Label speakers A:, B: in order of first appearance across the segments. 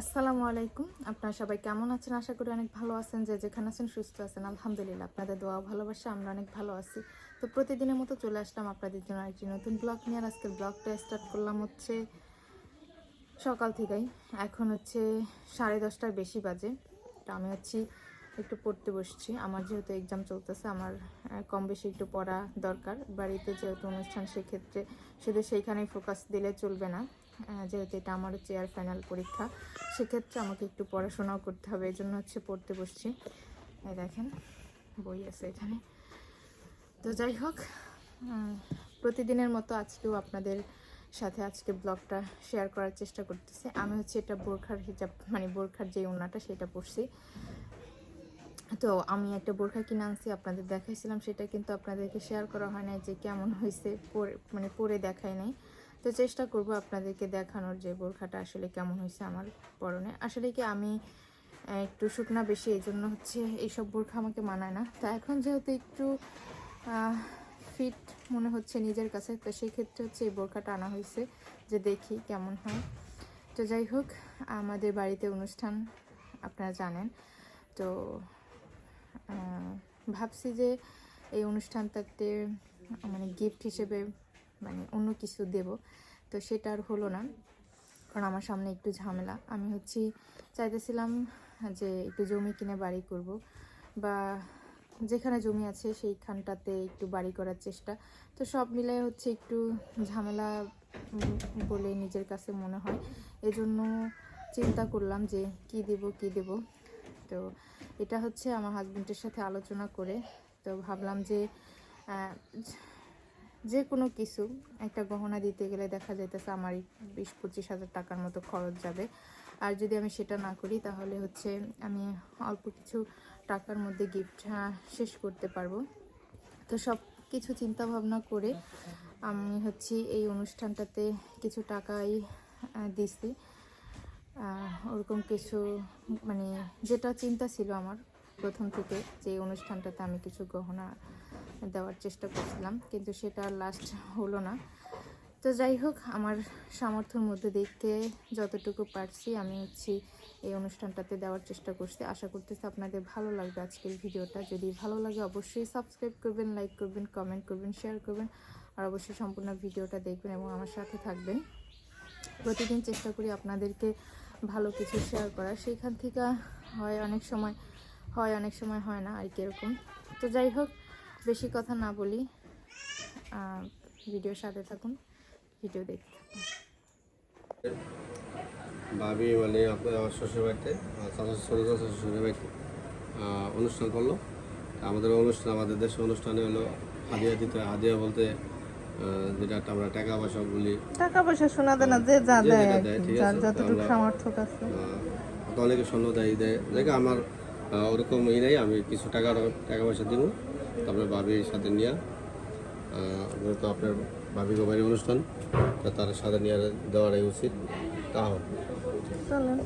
A: আসসালামু আলাইকুম। আপনারা সবাই কেমন আছেন? আশা করি অনেক ভালো আছেন। যে যেখানে আছেন, সুস্থ আছেন। আলহামদুলিল্লাহ, আপনাদের দোয়া ভালোবাসা, আমরা অনেক ভালো আছি। তো প্রতিদিনের মতো চলে আসলাম আপনাদের জন্য একটি নতুন ব্লগ নিয়ে। আর আজকের ব্লগটা স্টার্ট করলাম হচ্ছে সকাল থেকেই। এখন হচ্ছে সাড়ে দশটার বেশি বাজে। তো আমি হচ্ছি একটু পড়তে বসছি। আমার যেহেতু এক্সাম চলতেছে, আমার কম বেশি একটু পড়া দরকার। বাড়িতে যেহেতু অনুষ্ঠান, সেক্ষেত্রে শুধু সেইখানেই ফোকাস দিলে চলবে না। যেহেতু এটা আমার চেয়ার ফাইনাল পরীক্ষা, সেক্ষেত্রে আমাকে একটু পড়াশোনাও করতে হবে। এই জন্য হচ্ছে পড়তে বসছি। এই দেখেন, বই আছে এখানে। তো যাই হোক প্রতিদিনের মতো আজকেও আপনাদের সাথে আজকে ব্লগটা শেয়ার করার চেষ্টা করতেছি। আমি হচ্ছে এটা বোরখার হিজাব মানে বোরখার যে ওনাটা সেটা পরছি। তো আমি একটা বোরখা কিনে আনছি, আপনাদের দেখাইছিলাম, সেটা কিন্তু আপনাদেরকে শেয়ার করা হয় নাই যে কেমন হয়েছে পরে মানে পরে দেখাই নাই। তো চেষ্টা করব আপনাদেরকে দেখানোর যে বোরখাটা আসলে কেমন হয়েছে আমার পরনে। আসলে কি আমি একটু শুকনা বেশি এই জন্য হচ্ছে এইসব বোরখা আমাকে মানায় না। তা এখন যেহেতু একটু ফিট মনে হচ্ছে নিজের কাছে, তো সেই ক্ষেত্রে হচ্ছে এই বোরখাটা আনা হয়েছে যে দেখি কেমন হয়। তো যাই হোক, আমাদের বাড়িতে অনুষ্ঠান, আপনারা জানেন। তো ভাবছি যে এই অনুষ্ঠানটাতে মানে গিফট হিসেবে মানে অন্য কিছু দেব। তো সেটা আর হলো না, কারণ আমার সামনে একটু ঝামেলা। আমি হচ্ছি, চাইতেছিলাম যে একটু জমি কিনে বাড়ি করব, বা যেখানে জমি আছে সেইখানটাতে একটু বাড়ি করার চেষ্টা। তো সব মিলে হচ্ছে একটু ঝামেলা বলে নিজের কাছে মনে হয়। এজন্য চিন্তা করলাম যে কি দেব কি দেব? তো এটা হচ্ছে আমার হাজবেন্ডের সাথে আলোচনা করে। তো ভাবলাম যে যে কোনো কিছু, একটা গহনা দিতে গেলে দেখা যাইতেছে আমার বিশ পঁচিশ হাজার টাকার মতো খরচ যাবে। আর যদি আমি সেটা না করি, তাহলে হচ্ছে আমি অল্প কিছু টাকার মধ্যে গিফট শেষ করতে পারব। তো সব কিছু চিন্তা ভাবনা করে আমি হচ্ছে এই অনুষ্ঠানটাতে কিছু টাকাই দিছি। ওরকম কিছু মানে যেটা চিন্তা ছিল আমার প্রথম থেকে যে অনুষ্ঠানটাতে আমি কিছু গহনা দেওয়ার চেষ্টা করছিলাম, কিন্তু সেটা লাস্ট হলো না। তো যাই হোক, আমার সামর্থ্যের মধ্যে দেখতে যতটুকু পারছি আমি হচ্ছি এই অনুষ্ঠানটাতে দেওয়ার চেষ্টা করছি। আশা করতেছি আপনাদের ভালো লাগবে আজকের ভিডিওটা। যদি ভালো লাগে অবশ্যই সাবস্ক্রাইব করবেন লাইক করবেন কমেন্ট করবেন শেয়ার করবেন, আর অবশ্যই সম্পূর্ণ ভিডিওটা দেখবেন এবং আমার সাথে থাকবেন। প্রতিদিন চেষ্টা করি আপনাদেরকে ভালো কিছু শেয়ার করা। সেইখান থেকে হয় অনেক সময়, হয় অনেক সময় হয় না আর কি এরকম। তো যাই হোক, বেশি কথা না বলি ভিডিওর সাথে থাকুন ভিডিও দেখতে থাকুন।
B: ভাবি মানে আপনার শ্বশুর বাড়িতে শ্বশুর বাড়িতে অনুষ্ঠান করল। আমাদের অনুষ্ঠান, আমাদের দেশে অনুষ্ঠানে হলো হাদিয়া দিতে। হাদিয়া বলতে যেটা আমরা টাকা পয়সা বলি।
C: টাকা পয়সা শোনা দেয় না যে যা দেয় যার যতটুকু সামর্থ্য আছে
B: অনেকে স্বর্ণ দেয়। দেয় দেখে আমার ওরকম ই নেই আমি কিছু টাকা টাকা পয়সা দিব। তারপরে ভাবির সাথে নিয়ে। যেহেতু আপনার ভাবি বাড়ির অনুষ্ঠান তো তার সাথে নিয়ে দেওয়াটাই উচিত। তা হোক
C: চলেন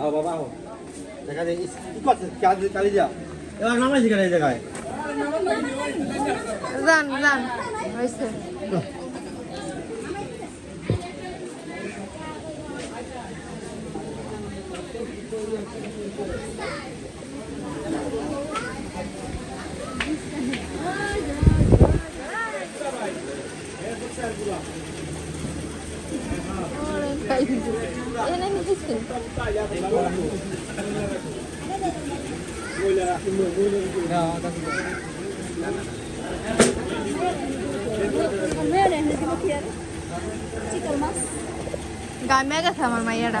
B: আও বাবা, আও। দেখা যায় কি করছেন কাজ কালি যা। এবার নামাই সেখানে এই জায়গায়।
A: জান জান। হয়েছে। গামে গেছে আমার মাইয়াটা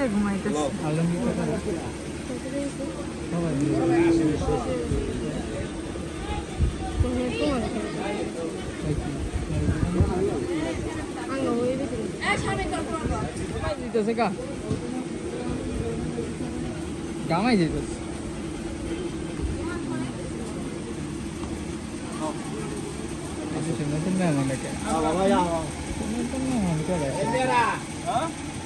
A: নিশ্চিন্তে ঘুমাইতেছে
D: দিতেছে কা গামাই যেতেছে নতুন মেহমান দেখে নতুন মেহমান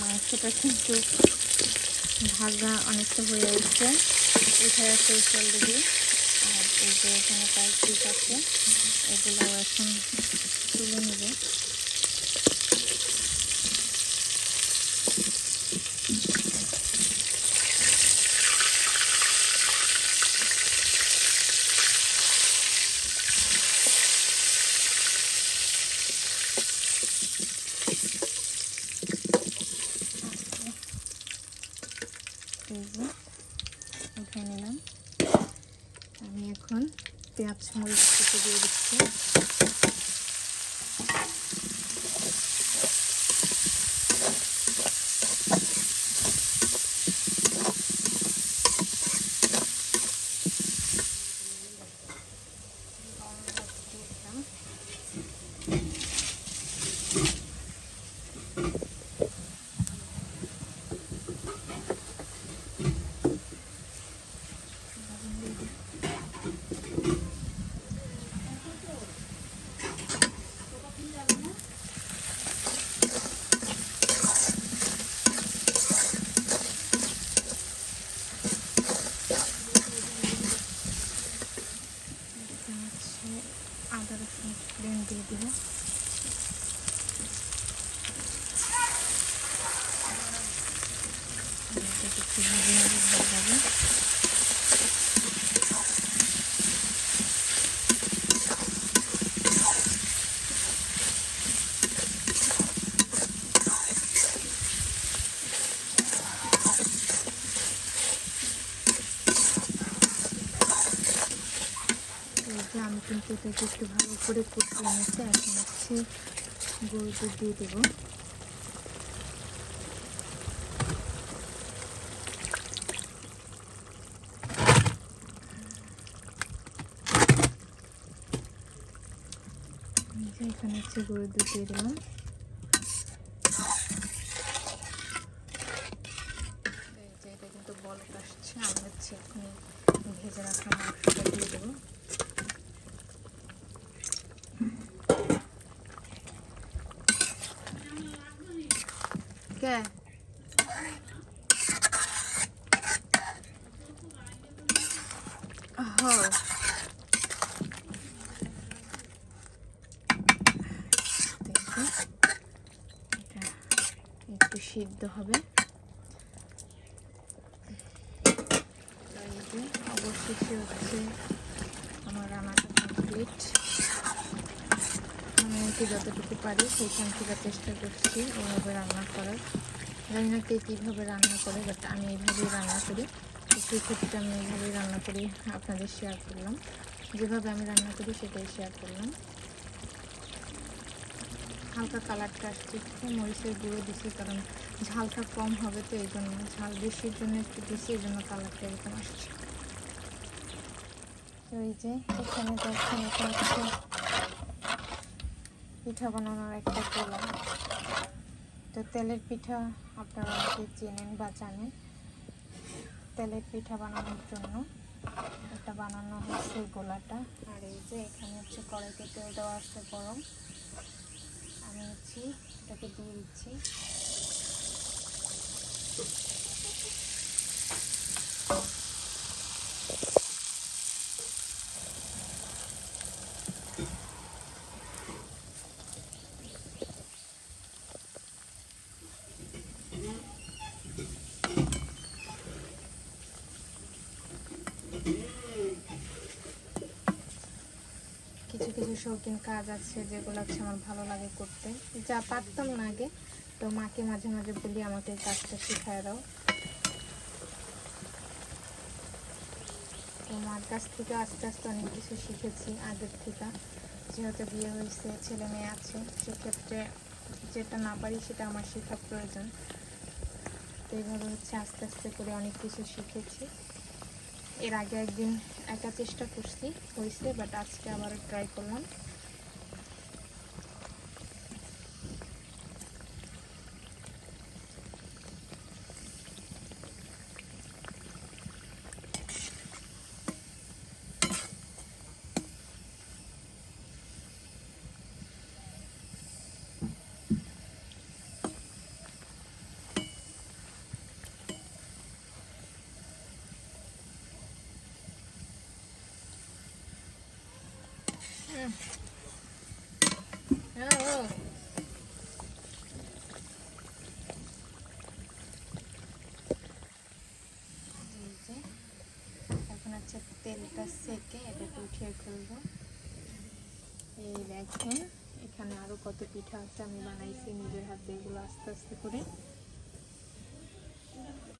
A: মাংসটা কিন্তু ভাগা অনেকটা হয়ে উঠছে উঠে চল অলরেডি আর এই যে এখানে কয়েক পিস আছে। এগুলো এখন তুলে নেবে এই যে উঠে নিলাম আমি এখন পেঁয়াজ মরিচ কেটে দিয়ে দিচ্ছি এটা হচ্ছে আদা রসুন প্লেন দিয়ে দিব এটা কিছু ভেজে নেব ভালোভাবে এই যে আমি কিন্তু এটাকে একটু ভালো করে কুচিয়ে নিচ্ছি এখন হচ্ছে গরু দিয়ে দেবো এই যে এখানে হচ্ছে গরুর দুধ দিয়ে দিলাম। এটা কিন্তু বল আসছে আমি হচ্ছে এখন ভেজে রাখা মাংসটা দিয়ে দেবো। কে? একটু সিদ্ধ হবে। অবশেষে হচ্ছে আমার রান্নাটা কমপ্লিট আমি আর কি যতটুকু পারি সেইখান থেকে চেষ্টা করছি ওইভাবে রান্না করার। জানি না কে কীভাবে রান্না করে বাট আমি এইভাবেই রান্না করি। সেই ক্ষেত্রে আমি এইভাবেই রান্না করি, আপনাদের শেয়ার করলাম। যেভাবে আমি রান্না করি সেটাই শেয়ার করলাম। হালকা কালারটা আসছে, একটু মরিচের গুঁড়ো দিছি, কারণ ঝালটা কম হবে তো এই জন্য, ঝাল বেশির জন্য একটু দিছি, এই জন্য কালারটা এরকম আসছে। তো এই যে এখানে দেখছেন এটা হচ্ছে পিঠা বানানোর একটা গোলা তো তেলের পিঠা আপনারা অনেকে চেনেন বা জানেন, তেলের পিঠা বানানোর জন্য এটা বানানো হচ্ছে গোলাটা। আর এই যে এখানে হচ্ছে কড়াইতে তেল দেওয়া আছে গরম। হচ্ছি এটাকে দিয়ে দিচ্ছি কিছু কিছু শৌখিন কাজ আছে যেগুলো হচ্ছে আমার ভালো লাগে করতে। যা পারতাম না আগে, তো মাকে মাঝে মাঝে বলি আমাকে এই কাজটা শিখায় দাও। তো মার কাছ থেকে আস্তে আস্তে অনেক কিছু শিখেছি আগের থেকে। যেহেতু বিয়ে হয়েছে, ছেলে মেয়ে আছে, সেক্ষেত্রে যেটা না পারি সেটা আমার শেখা প্রয়োজন। তো এইভাবে হচ্ছে আস্তে আস্তে করে অনেক কিছু শিখেছি। এর আগে একদিন একা চেষ্টা করছি হয়েছে বাট আজকে আবার ট্রাই করলাম। এখন হচ্ছে তেলটা সেকে এটাকে উঠিয়ে ফেলব। এই দেখেন, এখানে আরও কত পিঠা আছে আমি বানাইছি, নিজের হাতে এগুলো আস্তে আস্তে করে।